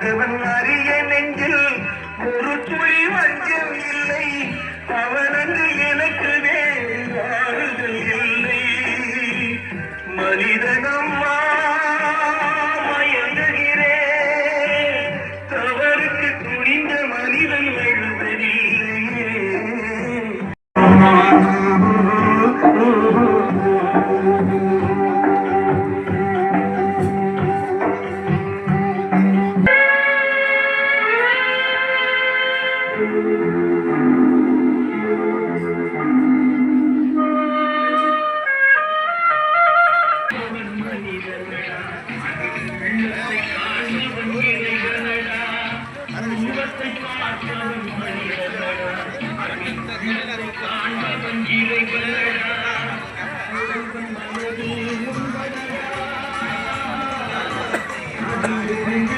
driven ஏறும்போது எரிகின்றான்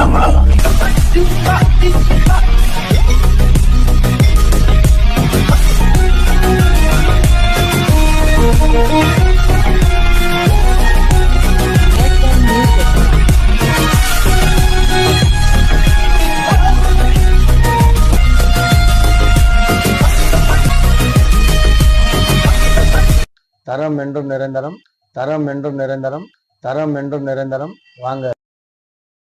பண்ணலாங்களா தரம் என்றும் நிரந்தரம் தரம் என்றும் நிரந்தரம் தரம் என்றும் நிரந்தரம். வாங்க.